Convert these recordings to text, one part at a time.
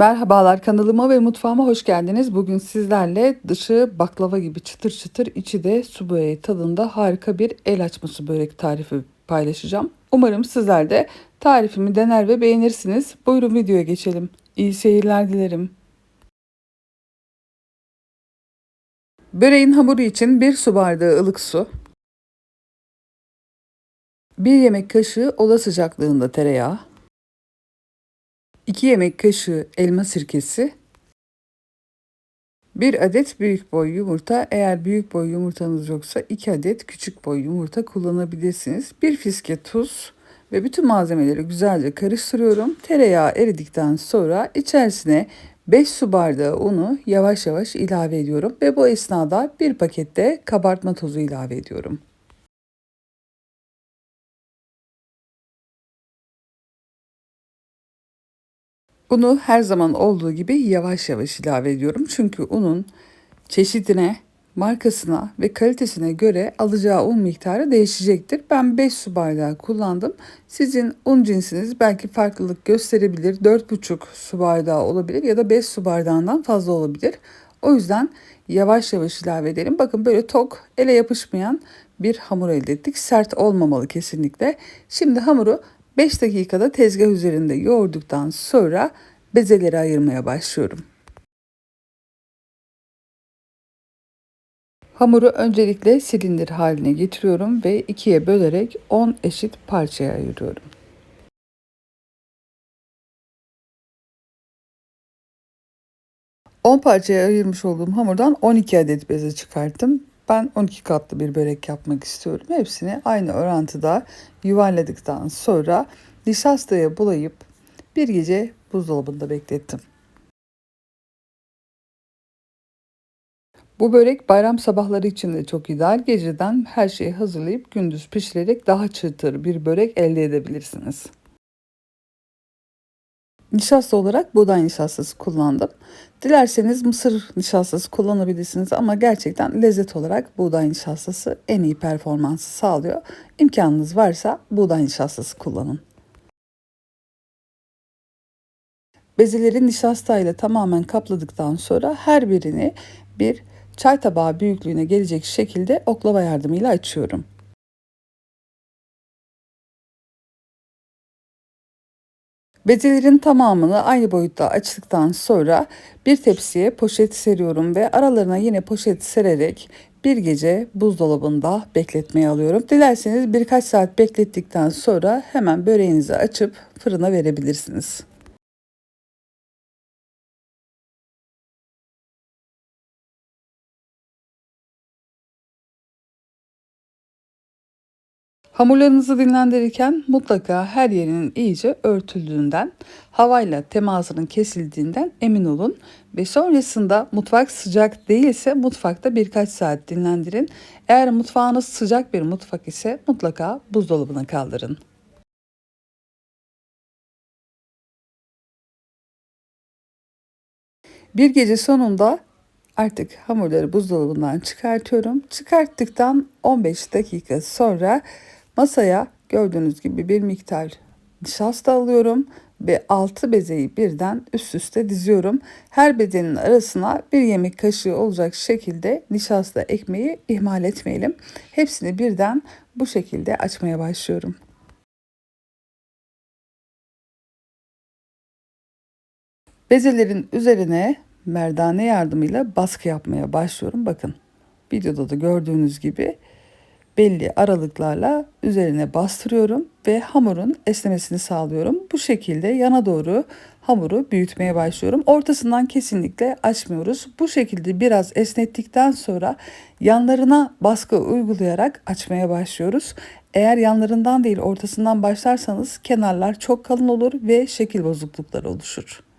Merhabalar kanalıma ve mutfağıma hoş geldiniz. Bugün sizlerle dışı baklava gibi çıtır çıtır içi de su böreği tadında harika bir el açması börek tarifi paylaşacağım. Umarım sizler de tarifimi dener ve beğenirsiniz. Buyurun videoya geçelim. İyi seyirler dilerim. Böreğin hamuru için 1 su bardağı ılık su, 1 yemek kaşığı oda sıcaklığında tereyağı, 2 yemek kaşığı elma sirkesi, 1 adet büyük boy yumurta. Eğer büyük boy yumurtanız yoksa 2 adet küçük boy yumurta kullanabilirsiniz. 1 fiske tuz ve bütün malzemeleri güzelce karıştırıyorum. Tereyağı eridikten sonra içerisine 5 su bardağı unu yavaş yavaş ilave ediyorum ve bu esnada bir pakette kabartma tozu ilave ediyorum. Unu her zaman olduğu gibi yavaş yavaş ilave ediyorum. Çünkü unun çeşidine, markasına ve kalitesine göre alacağı un miktarı değişecektir. Ben 5 su bardağı kullandım. Sizin un cinsiniz belki farklılık gösterebilir. 4,5 su bardağı olabilir ya da 5 su bardağından fazla olabilir. O yüzden yavaş yavaş ilave edelim. Bakın böyle tok, ele yapışmayan bir hamur elde ettik. Sert olmamalı kesinlikle. Şimdi hamuru 5 dakikada tezgah üzerinde yoğurduktan sonra bezeleri ayırmaya başlıyorum. Hamuru öncelikle silindir haline getiriyorum ve ikiye bölerek 10 eşit parçaya ayırıyorum. On parçaya ayırmış olduğum hamurdan 12 adet beze çıkarttım. Ben 12 katlı bir börek yapmak istiyorum. Hepsini aynı orantıda yuvarladıktan sonra nişastaya bulayıp bir gece buzdolabında beklettim. Bu börek bayram sabahları için de çok ideal. Geceden her şeyi hazırlayıp gündüz pişirerek daha çıtır bir börek elde edebilirsiniz. Nişasta olarak buğday nişastası kullandım. Dilerseniz mısır nişastası kullanabilirsiniz ama gerçekten lezzet olarak buğday nişastası en iyi performansı sağlıyor. İmkanınız varsa buğday nişastası kullanın. Bezeleri nişasta ile tamamen kapladıktan sonra her birini bir çay tabağı büyüklüğüne gelecek şekilde oklava yardımıyla açıyorum. Bezelerin tamamını aynı boyutta açtıktan sonra bir tepsiye poşet seriyorum ve aralarına yine poşet sererek bir gece buzdolabında bekletmeye alıyorum. Dilerseniz birkaç saat beklettikten sonra hemen böreğinizi açıp fırına verebilirsiniz. Hamurlarınızı dinlendirirken mutlaka her yerinin iyice örtüldüğünden, havayla temasının kesildiğinden emin olun ve sonrasında mutfak sıcak değilse mutfakta birkaç saat dinlendirin. Eğer mutfağınız sıcak bir mutfak ise mutlaka buzdolabına kaldırın. Bir gece sonunda artık hamurları buzdolabından çıkartıyorum. Çıkarttıktan 15 dakika sonra Masaya gördüğünüz gibi bir miktar nişasta alıyorum ve 6 bezeyi birden üst üste diziyorum. Her bezenin arasına bir yemek kaşığı olacak şekilde nişasta ekmeği ihmal etmeyelim. Hepsini birden bu şekilde açmaya başlıyorum. Bezelerin üzerine merdane yardımıyla baskı yapmaya başlıyorum. Bakın videoda da gördüğünüz gibi belli aralıklarla üzerine bastırıyorum ve hamurun esnemesini sağlıyorum. Bu şekilde yana doğru hamuru büyütmeye başlıyorum. Ortasından kesinlikle açmıyoruz. Bu şekilde biraz esnettikten sonra yanlarına baskı uygulayarak açmaya başlıyoruz. Eğer yanlarından değil ortasından başlarsanız kenarlar çok kalın olur ve şekil bozuklukları oluşur.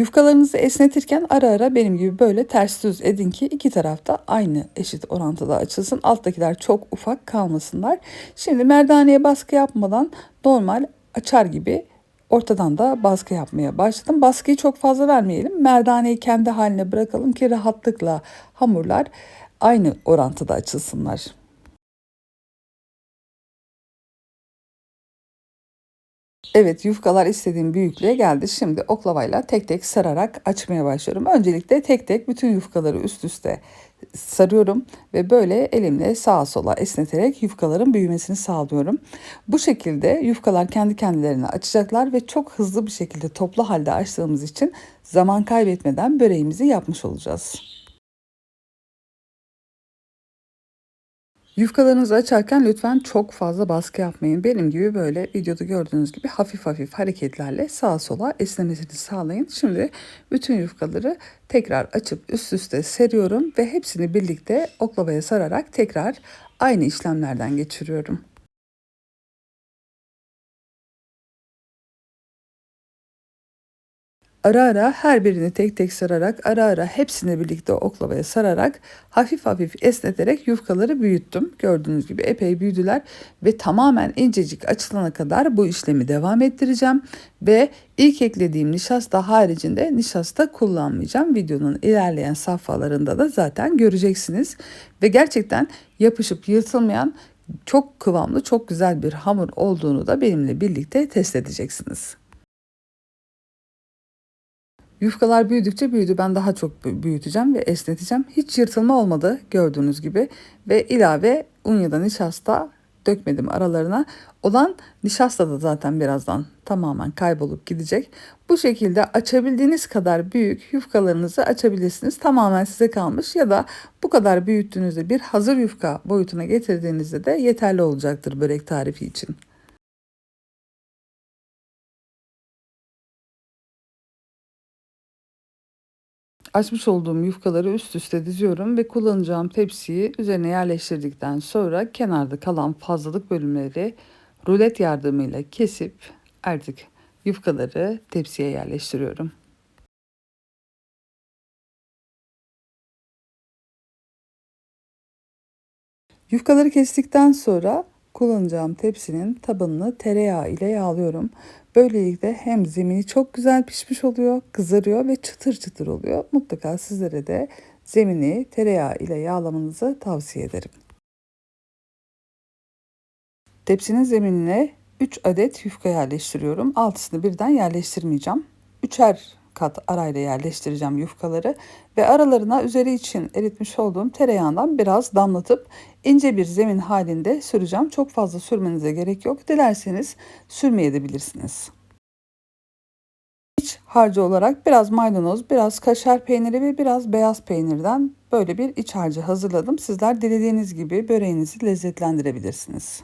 Yufkalarınızı esnetirken ara ara benim gibi böyle ters düz edin ki iki tarafta aynı eşit orantıda açılsın. Alttakiler çok ufak kalmasınlar. Şimdi merdaneye baskı yapmadan normal açar gibi ortadan da baskı yapmaya başladım. Baskıyı çok fazla vermeyelim. Merdaneyi kendi haline bırakalım ki rahatlıkla hamurlar aynı orantıda açılsınlar. Evet yufkalar istediğim büyüklüğe geldi. Şimdi oklavayla tek tek sararak açmaya başlıyorum. Öncelikle tek tek bütün yufkaları üst üste sarıyorum ve böyle elimle sağa sola esneterek yufkaların büyümesini sağlıyorum. Bu şekilde yufkalar kendi kendilerine açacaklar ve çok hızlı bir şekilde toplu halde açtığımız için zaman kaybetmeden böreğimizi yapmış olacağız. Yufkalarınızı açarken lütfen çok fazla baskı yapmayın. Benim gibi böyle videoda gördüğünüz gibi hafif hafif hareketlerle sağa sola esnemesini sağlayın. Şimdi bütün yufkaları tekrar açıp üst üste seriyorum ve hepsini birlikte oklavaya sararak tekrar aynı işlemlerden geçiriyorum. Ara ara her birini tek tek sararak, ara ara hepsini birlikte oklavaya sararak hafif hafif esneterek yufkaları büyüttüm. Gördüğünüz gibi epey büyüdüler ve tamamen incecik açılana kadar bu işlemi devam ettireceğim. Ve ilk eklediğim nişasta haricinde nişasta kullanmayacağım. Videonun ilerleyen safhalarında da zaten göreceksiniz. Ve gerçekten yapışıp yırtılmayan çok kıvamlı, çok güzel bir hamur olduğunu da benimle birlikte test edeceksiniz. Yufkalar büyüdükçe büyüdü. Ben daha çok büyüteceğim ve esneteceğim. Hiç yırtılma olmadı gördüğünüz gibi. Ve ilave un ya da nişasta dökmedim aralarına. Olan nişasta da zaten birazdan tamamen kaybolup gidecek. Bu şekilde açabildiğiniz kadar büyük yufkalarınızı açabilirsiniz. Tamamen size kalmış ya da bu kadar büyüttüğünüzde bir hazır yufka boyutuna getirdiğinizde de yeterli olacaktır börek tarifi için. Açmış olduğum yufkaları üst üste diziyorum ve kullanacağım tepsiyi üzerine yerleştirdikten sonra kenarda kalan fazlalık bölümleri rulet yardımıyla kesip artık yufkaları tepsiye yerleştiriyorum. Yufkaları kestikten sonra kullanacağım tepsinin tabanını tereyağı ile yağlıyorum. Böylelikle hem zemini çok güzel pişmiş oluyor, kızarıyor ve çıtır çıtır oluyor. Mutlaka sizlere de zemini tereyağı ile yağlamanızı tavsiye ederim. Tepsinin zeminine 3 adet yufka yerleştiriyorum. Altısını birden yerleştirmeyeceğim. Üçer kat arayla yerleştireceğim yufkaları ve aralarına üzeri için eritmiş olduğum tereyağından biraz damlatıp ince bir zemin halinde süreceğim. Çok fazla sürmenize gerek yok. Dilerseniz sürmeyebilirsiniz. İç harcı olarak biraz maydanoz, biraz kaşar peyniri ve biraz beyaz peynirden böyle bir iç harcı hazırladım. Sizler dilediğiniz gibi böreğinizi lezzetlendirebilirsiniz.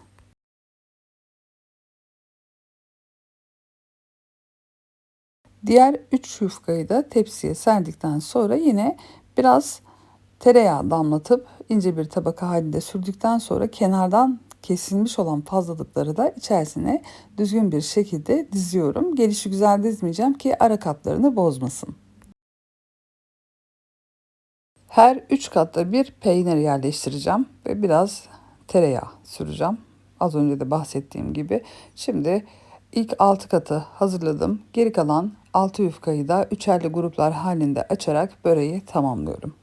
Diğer 3 yufkayı da tepsiye serdikten sonra yine biraz tereyağı damlatıp ince bir tabaka halinde sürdükten sonra kenardan kesilmiş olan fazlalıkları da içerisine düzgün bir şekilde diziyorum. Gelişi güzel dizmeyeceğim ki ara katlarını bozmasın. Her 3 katta bir peynir yerleştireceğim ve biraz tereyağı süreceğim. Az önce de bahsettiğim gibi. Şimdi ilk 6 katı hazırladım. Geri kalan 6 yufkayı da üçerli gruplar halinde açarak böreği tamamlıyorum.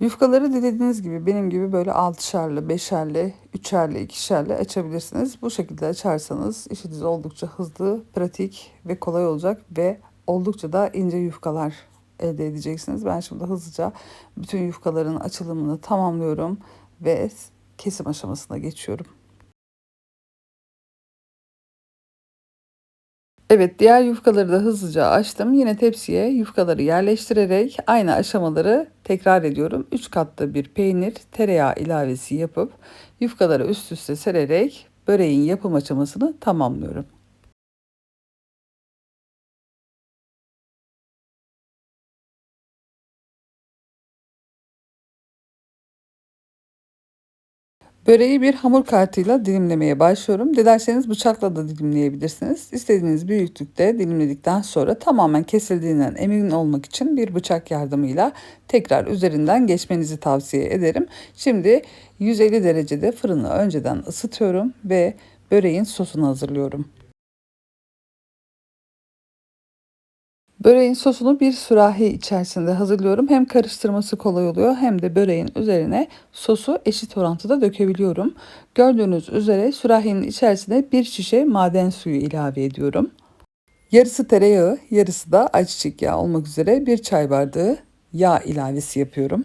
Yufkaları dilediğiniz gibi benim gibi böyle altışarlı, beşerli, üçerli, ikişerli açabilirsiniz. Bu şekilde açarsanız işiniz oldukça hızlı, pratik ve kolay olacak ve oldukça da ince yufkalar elde edeceksiniz. Ben şimdi hızlıca bütün yufkaların açılımını tamamlıyorum ve kesim aşamasına geçiyorum. Evet diğer yufkaları da hızlıca açtım. Yine tepsiye yufkaları yerleştirerek aynı aşamaları tekrar ediyorum. 3 katlı bir peynir tereyağı ilavesi yapıp yufkaları üst üste sererek böreğin yapım aşamasını tamamlıyorum. Böreği bir hamur kartıyla dilimlemeye başlıyorum. Dilerseniz bıçakla da dilimleyebilirsiniz. İstediğiniz büyüklükte dilimledikten sonra tamamen kesildiğinden emin olmak için bir bıçak yardımıyla tekrar üzerinden geçmenizi tavsiye ederim. Şimdi 150 derecede fırını önceden ısıtıyorum ve böreğin sosunu hazırlıyorum. Böreğin sosunu bir sürahi içerisinde hazırlıyorum. Hem karıştırması kolay oluyor hem de böreğin üzerine sosu eşit orantıda dökebiliyorum. Gördüğünüz üzere sürahinin içerisine bir şişe maden suyu ilave ediyorum. Yarısı tereyağı, yarısı da ayçiçek yağı olmak üzere bir çay bardağı yağ ilavesi yapıyorum.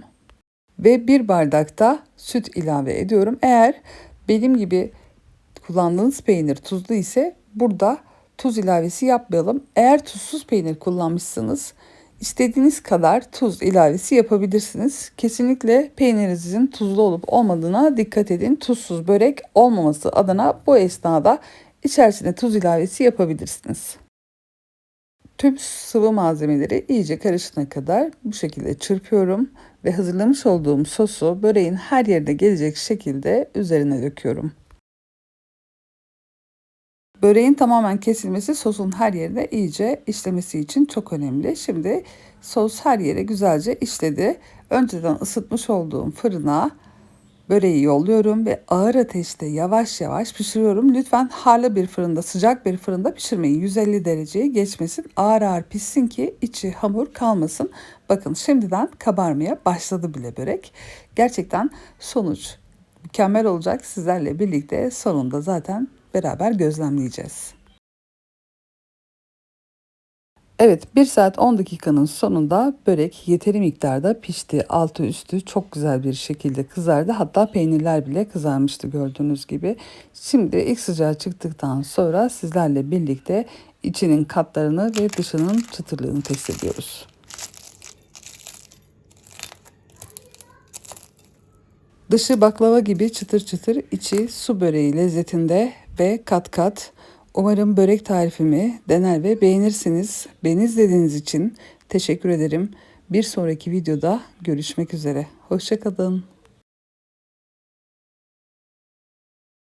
Ve bir bardak da süt ilave ediyorum. Eğer benim gibi kullandığınız peynir tuzlu ise burada tuz ilavesi yapmayalım. Eğer tuzsuz peynir kullanmışsanız istediğiniz kadar tuz ilavesi yapabilirsiniz. Kesinlikle peynirinizin tuzlu olup olmadığına dikkat edin. Tuzsuz börek olmaması adına bu esnada içerisine tuz ilavesi yapabilirsiniz. Tüm sıvı malzemeleri iyice karışana kadar bu şekilde çırpıyorum ve hazırlamış olduğum sosu böreğin her yerine gelecek şekilde üzerine döküyorum. Böreğin tamamen kesilmesi sosun her yerine iyice işlemesi için çok önemli. Şimdi sos her yere güzelce işledi. Önceden ısıtmış olduğum fırına böreği yolluyorum ve ağır ateşte yavaş yavaş pişiriyorum. Lütfen harlı bir fırında, sıcak bir fırında pişirmeyin. 150 dereceyi geçmesin. Ağır ağır pişsin ki içi hamur kalmasın. Bakın şimdiden kabarmaya başladı bile börek. Gerçekten sonuç mükemmel olacak. Sizlerle birlikte sonunda zaten beraber gözlemleyeceğiz. Evet 1 saat 10 dakikanın sonunda börek yeteri miktarda pişti. Altı üstü çok güzel bir şekilde kızardı. Hatta peynirler bile kızarmıştı gördüğünüz gibi. Şimdi ilk sıcağı çıktıktan sonra sizlerle birlikte içinin katlarını ve dışının çıtırlığını test ediyoruz. Dışı baklava gibi çıtır çıtır, içi su böreği lezzetinde ve kat kat. Umarım börek tarifimi dener ve beğenirsiniz. Beni izlediğiniz için teşekkür ederim. Bir sonraki videoda görüşmek üzere. Hoşçakalın.